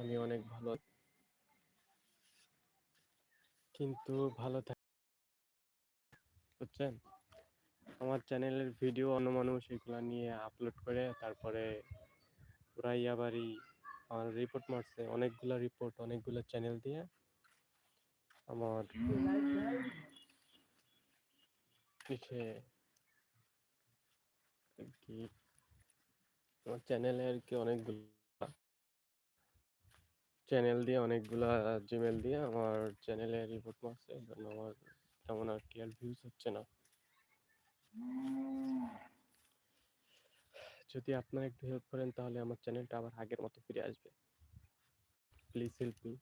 আমি অনেক ভালো কিন্তু ভালো বুঝছেন? আমার চ্যানেলের ভিডিও অন্য মানুষ এগুলো নিয়ে আপলোড করে তারপরে পুরা ইয়াবাড়ি আমার রিপোর্ট মারছে। অনেকগুলো রিপোর্ট অনেকগুলো চ্যানেল দিয়ে আমার আমার চ্যানেলে আর কি অনেকগুলো চ্যানেল দিয়ে, অনেকগুলা জিমেল দিয়ে আমার চ্যানেলে রিপোর্ট মারছে। এই জন্য আমার তেমন আর কি আর ভিউজ হচ্ছে না। যদি আপনারা একটু হেল্প করেন, তাহলে আমার চ্যানেলটা আবার আগের মতো ফিরে আসবে। Please help me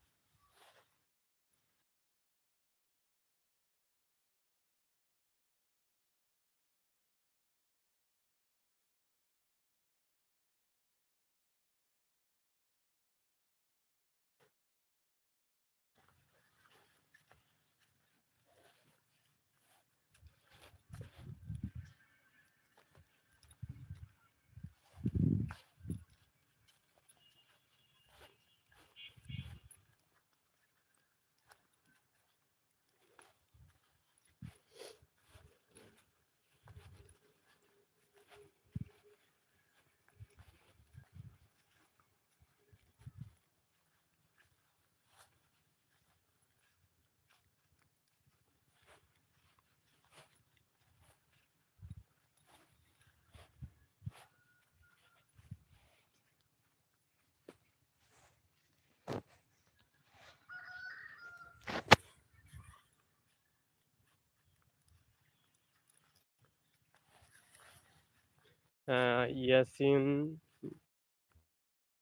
Yasin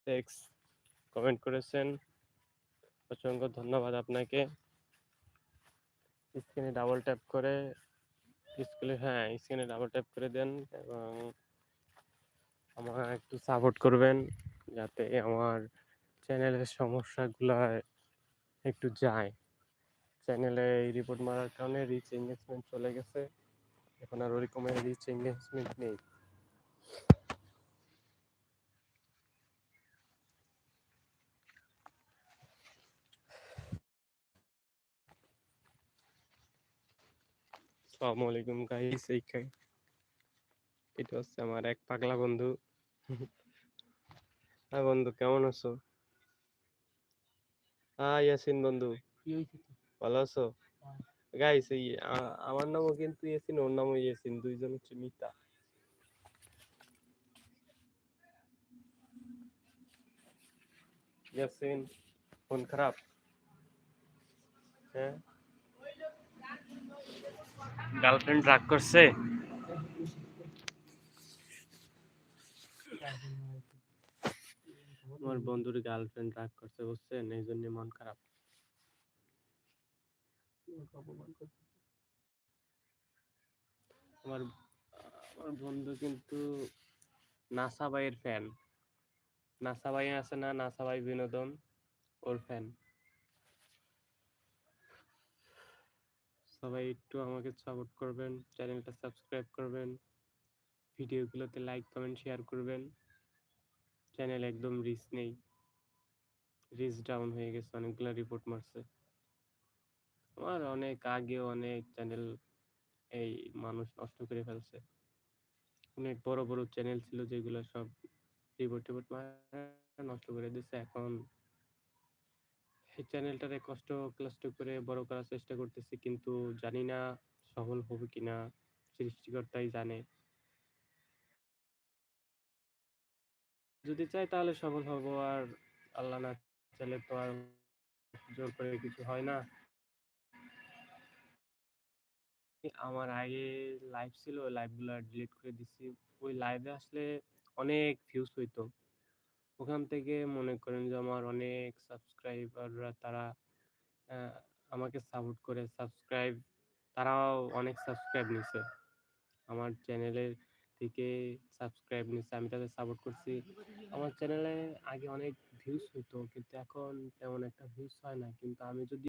X comment করেছেন। অসংখ্য ধন্যবাদ আপনাকে। স্ক্রিনে ডাবল ট্যাপ করে স্কুলে হ্যাঁ স্ক্রিনে ডাবল ট্যাপ করে দেন এবং আমার একটু সাপোর্ট করবেন যাতে আমার চ্যানেলের সমস্যাগুলো একটু যায়। চ্যানেলে এই রিপোর্ট মারার কারণে রিচ এঙ্গেজমেন্ট চলে গেছে। এখন আর ওরকমের রিচ এঙ্গেজমেন্ট নেই। আসসালামু আলাইকুম গাইস এই এটা হচ্ছে আমার এক পাগলা বন্ধু। হ্যাঁ বন্ধু কেমন আছো? হ্যাঁ ইয়াসিন বন্ধু। ভালো আছো? গাইস এই আ- আমার নামও কিন্তু ইয়াসিন ওর নামও ইয়াসিন দুইজন হচ্ছে মিতা। ইয়াসিন ফোন খারাপ? হ্যাঁ? গার্লফ্রেন্ড রাগ করছে? আমার বন্ধুর গার্লফ্রেন্ড রাগ করছে বুঝছেন? এই জন্য মন খারাপ। আমার আমার বন্ধু কিন্তু নাসা ভাইয়ের ফ্যান নাসা ভাই আছে না? নাসা ভাই বিনোদন ওর ফ্যান সবাই একটু আমাকে সাপোর্ট করবেন চ্যানেলটা সাবস্ক্রাইব করবেন ভিডিওগুলোতে লাইক কমেন্ট শেয়ার করবেন। চ্যানেল একদম রিচ নেই। রিচ ডাউন হয়ে গেছে, অনেকগুলো রিপোর্ট মারছে। আমার অনেক আগে অনেক চ্যানেল এই মানুষ নষ্ট করে ফেলছে। অনেক বড় বড় চ্যানেল ছিল যেগুলো সব রিপোর্ট টিপোর্ট নষ্ট করে দিচ্ছে এখন এই চ্যানেলটারে কষ্ট ক্লাষ্ট করে বড় করার চেষ্টা করতেছি, কিন্তু জানি না সফল হবে কিনা, সৃষ্টিকর্তাই জানে। যদি চাই তাহলে সফল হব, আর আল্লাহ না চাইলে তো আর জোর করে কিছু হয় না। আমার আগে লাইভ ছিল লাইভগুলো ডিলিট করে দিছি। ওই লাইভে আসলে অনেক ভিউজ হইতো। ওখান থেকে মনে করেন যে আমার অনেক সাবস্ক্রাইবাররা তারা আমাকে সাপোর্ট করে। সাবস্ক্রাইব, তারাও অনেক সাবস্ক্রাইব নিছে। আমার চ্যানেলের থেকে সাবস্ক্রাইব নিছে, আমি তাদের সাপোর্ট করছি। আমার চ্যানেলে আগে অনেক ভিউজ হইতো, কিন্তু এখন তেমন একটা ভিউজ হয় না। কিন্তু আমি যদি